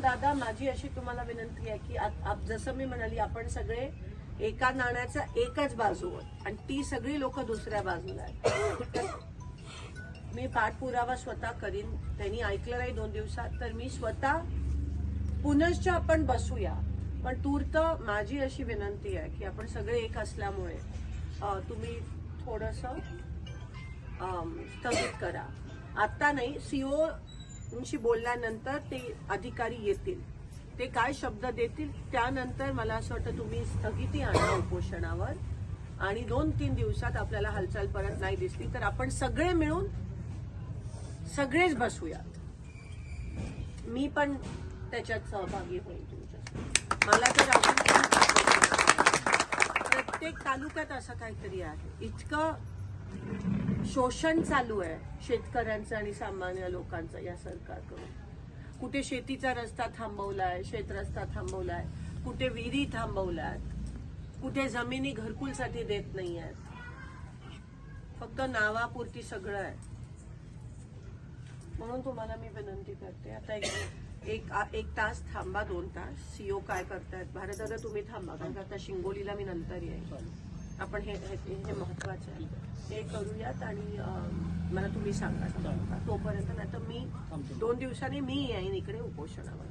दादा माझी अशी तुम्हाला विनंती आहे की आप- जसं मी म्हणाली आपण सगळे एका नाण्याचा एकच बाजू आहोत आणि ती सगळी लोक दुसऱ्या बाजूला आहेत. मी पाठपुरावा स्वतः करीन. त्यांनी ऐकलं नाही दोन दिवसात तर मी स्वतः पुनश्च आपण बसूया. पण तूर्त माझी अशी विनंती आहे की आपण सगळे एक असल्यामुळे तुम्ही थोडस स्थगित करा. आता नाही सीओ शी बोलल्यानंतर ते अधिकारी येतील. ते काय शब्द देतील त्यानंतर मला असं वाटतं तुम्ही स्थगिती आणा उपोषणावर. आणि दोन तीन दिवसात आपल्याला हालचाल परत नाही दिसली तर आपण सगळे मिळून सगळेच बसूयात. मी पण त्याच्यात सहभागी होईल तुमच्या मला तर अजून प्रत्येक तालुक्यात असं काहीतरी आहे. इतकं शोषण चालू आहे शेतकऱ्यांचं आणि सामान्य लोकांचं या सरकारकडून. कुठे शेतीचा रस्ता थांबवलाय शेत रस्ता थांबवलाय कुठे विहिरी थांबवल्यात कुठे जमिनी घरकुलसाठी देत नाही आहेत फक्त नावापुरती सगळं आहे. म्हणून तुम्हाला मी विनंती करते आता एक एक एक तास थांबा दोन तास. सीओ काय करतायत? भारत तुम्ही थांबा कारण आता शिंगोलीला मी नंतर येईल आपण हे हे हे महत्वाचं आहे. हे करूयात आणि मला तुम्ही सांगा. तोपर्यंत नाही तर मी दोन दिवसांनी मी येईन इकडे उपोषणावर.